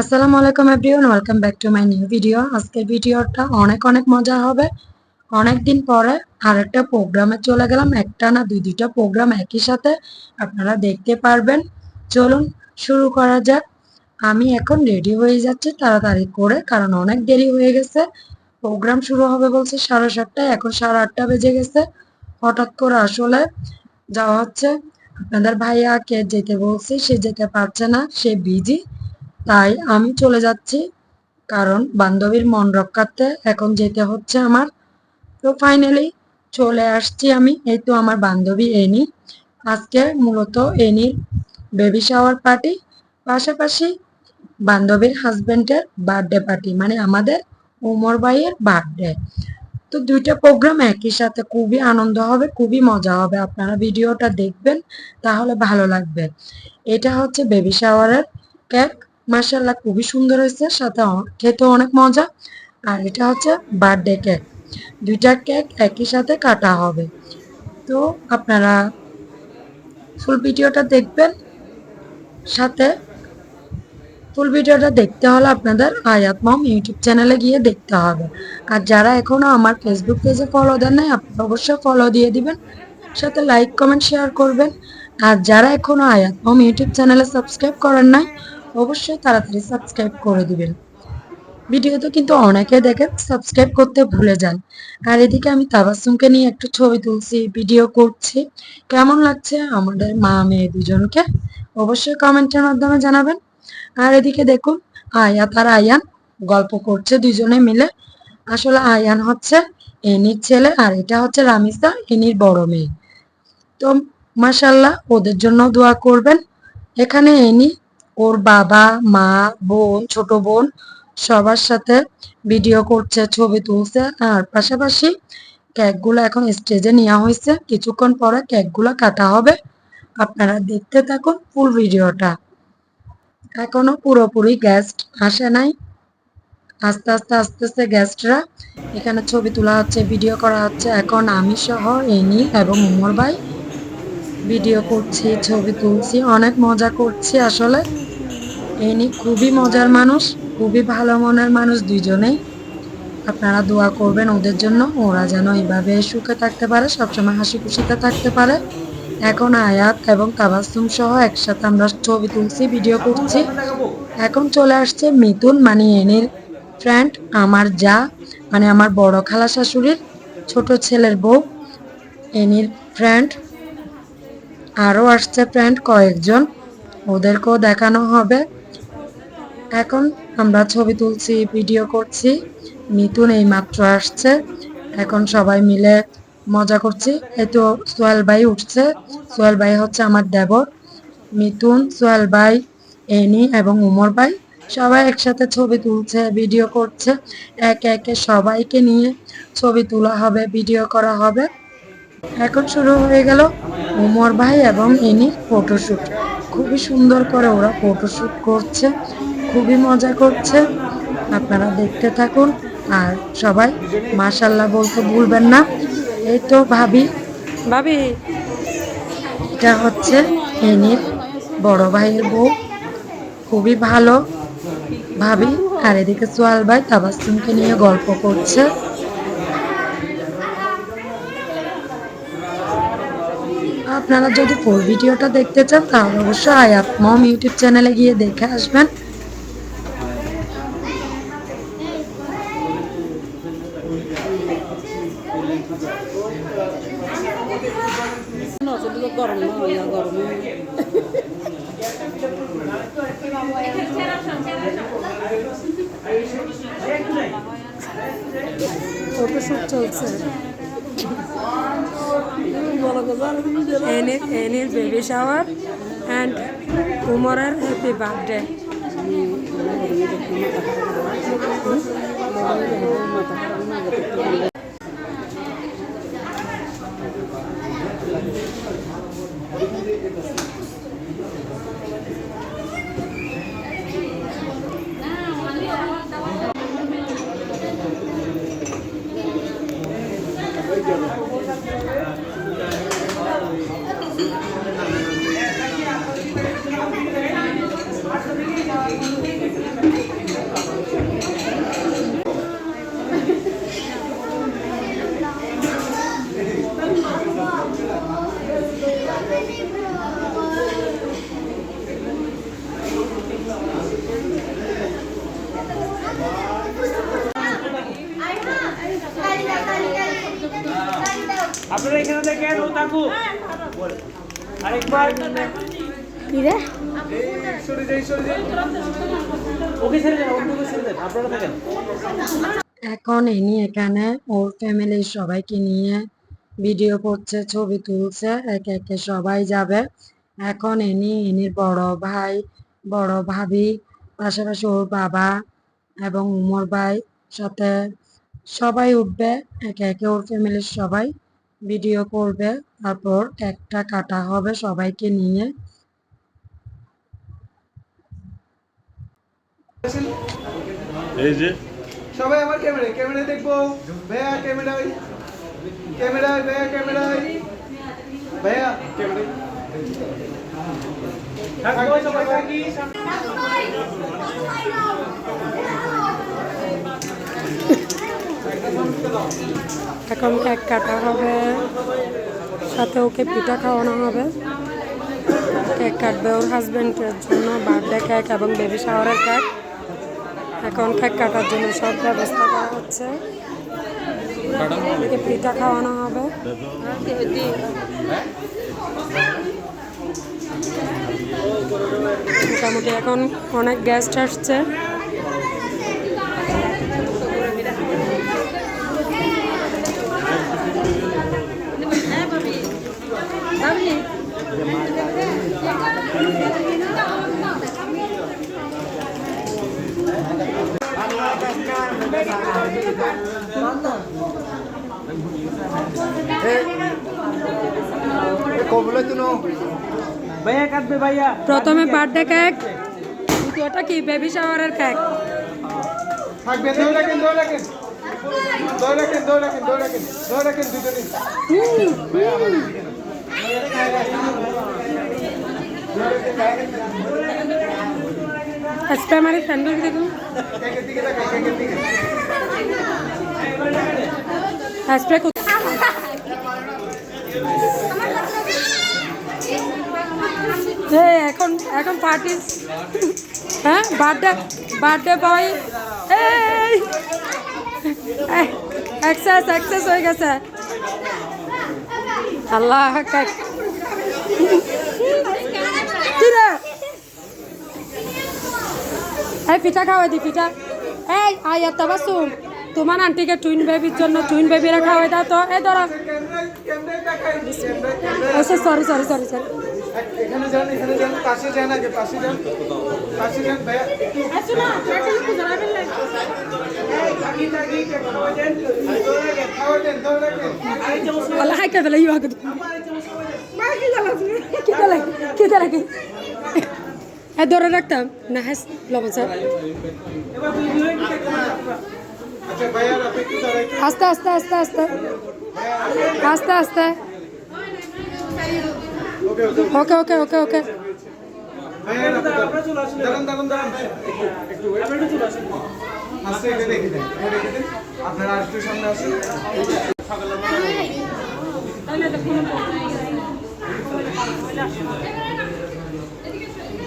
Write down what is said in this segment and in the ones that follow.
আসসালামু আলাইকুম everyone welcome back to my new video আজকের ভিডিওটা অনেক অনেক মজা হবে। অনেক দিন পরে আরেকটা প্রোগ্রামে চলে গেলাম। একটা না দুই দুইটা প্রোগ্রাম একই সাথে আপনারা দেখতে পারবেন। চলুন শুরু করা যাক। আমি এখন রেডি হয়ে যাচ্ছি তাড়াতাড়ি করে, কারণ অনেক দেরি হয়ে গেছে। প্রোগ্রাম শুরু হবে বলছে সাড়ে সাতটায়, এখন সাড়ে আটটা বেজে গেছে। হঠাৎ করে আসলে যাওয়া হচ্ছে। আপনাদের ভাইয়াকে যেতে বলছি, সে যেতে পারছে না, সে বিজি তাই আমি চলে যাচ্ছি, কারণ বান্ধবীর মন রক্ষার্থে এখন যেতে হচ্ছে আমার। তো ফাইনালি চলে আসছি আমি, এই তো আমার বান্ধবী এনি আজকে মূলত এনির বেবি শাওয়ার পার্টি পাশাপাশি বান্ধবীর হাজবেন্ডের বার্থডে পার্টি মানে আমাদের উমর ভাইয়ের বার্থডে তো দুইটা প্রোগ্রাম একই সাথে খুবই আনন্দ হবে, খুবই মজা হবে। আপনারা ভিডিওটা দেখবেন, তাহলে ভালো লাগবে। এটা হচ্ছে বেবি শাওয়ারের কেক মার্শাল্লাহ খুবই সুন্দর হয়েছে, সাথে খেতেও অনেক মজা। আর এটা হচ্ছে বার্থডে কেক দুইটা কেক একই সাথে কাটা হবে। তো আপনারা ফুল ভিডিওটা দেখবেন, সাথে ফুল ভিডিওটা দেখতে হলে আপনাদের আয়াত মম ইউটিউব চ্যানেলে গিয়ে দেখতে হবে। আর যারা এখনও আমার ফেসবুক পেজে ফলো দেন নাই, আপনারা অবশ্যই ফলো দিয়ে দিবেন, সাথে লাইক কমেন্ট শেয়ার করবেন। আর যারা এখনও আয়াত মম ইউটিউব চ্যানেলে সাবস্ক্রাইব করেন নাই অবশ্যই তাড়াতাড়ি সাবস্ক্রাইব করে দিবেন। ভিডিওতে কিন্তু অনেকে দেখেন সাবস্ক্রাইব করতে ভুলে যান। আর এদিকে আমি তাবাসুমকে নিয়ে একটু ছবি তুলছি ভিডিও করছি। কেমন লাগছে আমাদের মা মেয়ে দুজনকে? অবশ্যই কমেন্টের মাধ্যমে জানাবেন। আর এদিকে দেখুন, আয়াত আর আয়ান গল্প করছে দুজনে মিলে। আসলে আয়ান হচ্ছে এনির ছেলে আর এটা হচ্ছে রামিসা এনির বড় মেয়ে। তো মাসাল্লাহ ওদের জন্য দোয়া করবেন। এখানে এনি ওর বাবা, মা, বোন, ছোট বোন সবার সাথে ভিডিও করছে, ছবি তুলছে আর পাশাপাশি কেকগুলো এখন স্টেজে নেওয়া হয়েছে। কিছুক্ষণ পরে কেকগুলো কাটা হবে। আপনারা দেখতে থাকুন ফুল ভিডিওটা এখনও পুরোপুরি গেস্ট আসে নাই। আস্তে আস্তে আস্তে আস্তে গেস্টরা এখানে ছবি তোলা হচ্ছে ভিডিও করা হচ্ছে। এখন আমি সহ এনি এবং উমর ভাই। ভিডিও করছি, ছবি তুলছি, অনেক মজা করছি আসলে। এনি খুবই মজার মানুষ, খুবই ভালো মনের মানুষ দুইজনেই। আপনারা দোয়া করবেন ওদের জন্য, ওরা যেন এইভাবে সুখে থাকতে পারে, সবসময় হাসি খুশিতে থাকতে পারে। এখন আয়াত এবং তাবাসুম সহ একসাথে আমরা ছবি তুলছি, ভিডিও করছি। এখন চলে আসছে মিতুন মানে এনির ফ্রেন্ড আমার যা মানে আমার বড় খালা শাশুড়ির ছোট ছেলের বউ, এনির ফ্রেন্ড আরও আসছে ফ্রেন্ড কয়েকজন, ওদেরকেও দেখানো হবে। এখন আমরা ছবি তুলছি, ভিডিও করছি। মিথুন এই মাত্র আসছে। এখন সবাই মিলে মজা করছি। এই তো সোহেল ভাই উঠছে। সোহেল ভাই হচ্ছে আমার দেবর। মিথুন, সোহেল ভাই, এনি এবং উমর ভাই সবাই একসাথে ছবি তুলছে, ভিডিও করছে। একে একে সবাইকে নিয়ে ছবি তোলা হবে, ভিডিও করা হবে। এখন শুরু হয়ে গেল উমর ভাই এবং এনির ফটোশ্যুট খুবই সুন্দর করে ওরা ফটোশ্যুট করছে খুবই মজা করছে। আপনারা দেখতে থাকুন। আর সবাই মাশাল্লাহ বলতে ভুলবেন না। এই তো ভাবি। ভাবি। এটা হচ্ছে এনির বড় ভাইয়ের বউ। খুবই ভালো। ভাবি আর এদিকে সোয়াল ভাই তাবাসুমকে নিয়ে গল্প করছে। আপনারা যদি ফুল ভিডিওটা দেখতে চান, তাহলে অবশ্যই আয়াত মম ইউটিউব চ্যানেলে গিয়ে দেখে আসবেন। ফটোশুট চলছে। এনির এনির বেবি শাওয়ার অ্যান্ড কুমরের হ্যাপি বার্থডে Now, আপনারা এখানে দেখেন ও আরেকবার। এখন ইনি এখানে ওর ফ্যামিলির সবাইকে নিয়ে ভিডিও করছে ছবি তুলছে একে একে সবাই যাবে। এখন ইনি ইনির বড় ভাই বড় ভাবি পাশাপাশি ওর বাবা এবং উমর ভাই সাথে সবাই উঠবে একে একে ওর ফ্যামিলির সবাই ভিডিও করবে তারপর একটা কাটা হবে সবাইকে নিয়ে। এই যে। সবাই আমার ক্যামেরায় ক্যামেরায় দেখব। ভাইয়া ক্যামেরায়। ক্যামেরায় ভাইয়া ক্যামেরায়। ভাইয়া ক্যামেরায়। থাকব সবাই থাকি এখন কেক কাটা হবে, সাথে ওকে পিঠা খাওয়ানো হবে। কেক কাটবে ওর হাজব্যান্ডের জন্য বার্থডে কেক এবং বেবি শাওয়ারের কেক এখন কেক কাটার জন্য সব ব্যবস্থা করা হচ্ছে। পিঠা খাওয়ানো হবে। মোটামুটি এখন অনেক গেস্ট আসছে। প্রথমে বার্থডে কেক দ্বিতীয়টা কি বেবি শাওয়ারের কেক থাকবে দেখুন কেকের দিকে তাকাই কেকের দিকে আজকে এখন এখন পার্টি হ্যাঁ বার্থডে বার্থডে বয় এই এক্সেস এক্সেস হয়ে গেছে। আল্লাহ কেক কি রে এই পিঠা খাওয়াই দি পিঠা। এই আয় তাবাসুম তোমার আন্টিকে টুইন বেবির জন্য টুইন বেবিরা খাওয়াই দাও তো। এই ধরো। সরি সরি সরি সরি এখানে যান এখানে যান পাশে যান হ্যাঁ ধরে রাখতাম। না হ্যাঁ লবণ স্যার। আস্তে আস্তে আস্তে আস্তে। আস্তে আস্তে। ওকে ওকে ওকে ওকে। আপনারা সামনে আসুন।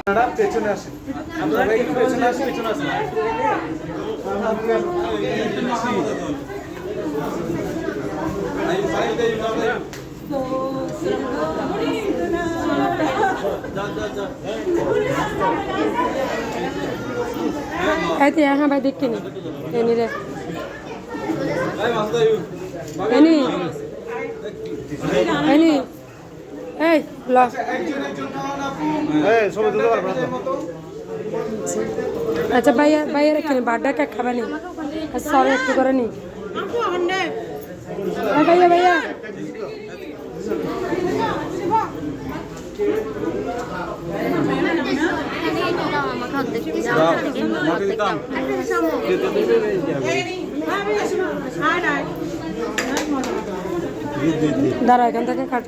আপনারা পেছনে আসেন। পেছনে আসেন পেছনে আসেন। তো হ্যাঁ ভাই, দেখতে নি। এনি রে। এনি এনি এই ল। আচ্ছা ভাইয়া ভাইয়া রেখে নি বাড্ডা কেক খাবে নি সরি একটু করে নি। হ্যাঁ ভাইয়া ভাইয়া আমাকে অর্ধেক দাও অর্ধেক দাও একটা সামনে দাঁড়া এখান থেকে কাট।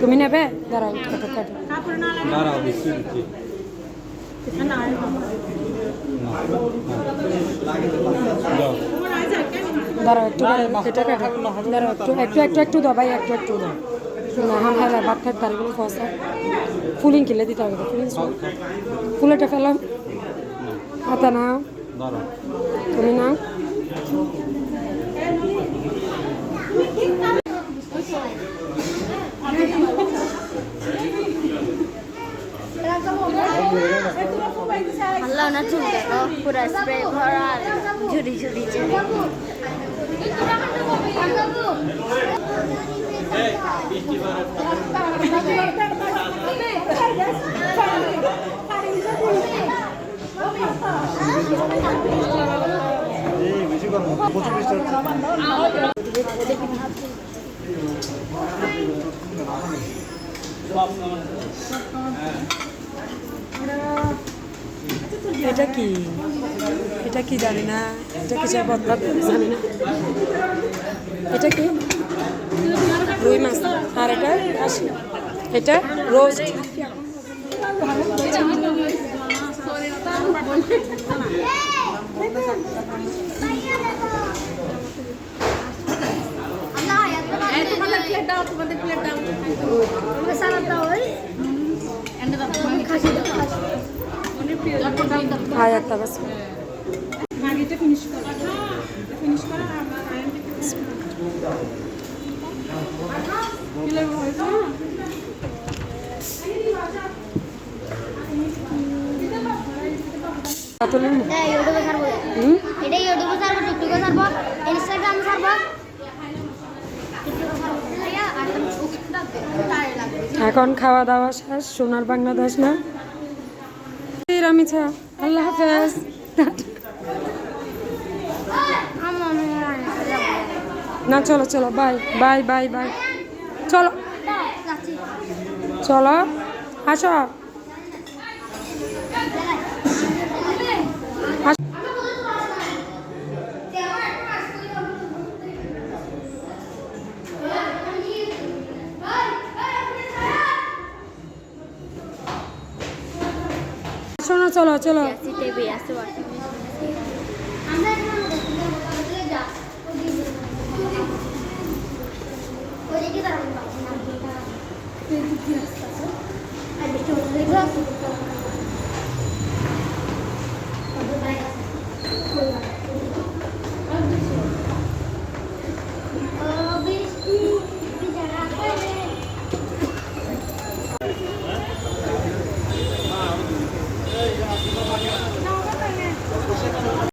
তুমি নেবে? দাঁড়াও কাটো কাটো। দাঁড়াও একটু করে এটা কাটো দাঁড়াও একটু একটু একটু একটু দাও ভাই একটু একটু। দাও না হাম হ্যাঁ ভাত খাই না ফসা ফুলিং কিলে দিতে হবে ফুলিং ফুলেটা ফেলাম তুমি নাও। আল্লাহ না চুল দেখো পুরো স্প্রে ভরা ঝুড়ি ঝুড়ি ঝুড়ি। এই বেশি করব প্রচুর বৃষ্টি হচ্ছে এটা কি? এটা কি জানি না। এটা কিসের বদলা জানি না। এটা কি? রুই মাছ। আর এটা? কাশি এটা? রোস্ট। আমাকে দাও খাসি ইনস্টাগ্রামে লাগবে। এখন খাওয়া দাওয়া শেষ সোনার বাংলাদেশ না? রামিছা আল্লাহ হাফেজ। না চলো চলো বাই বাই বাই বাই। চলো। চলো আসো। চলো চলো। পারছি আমরা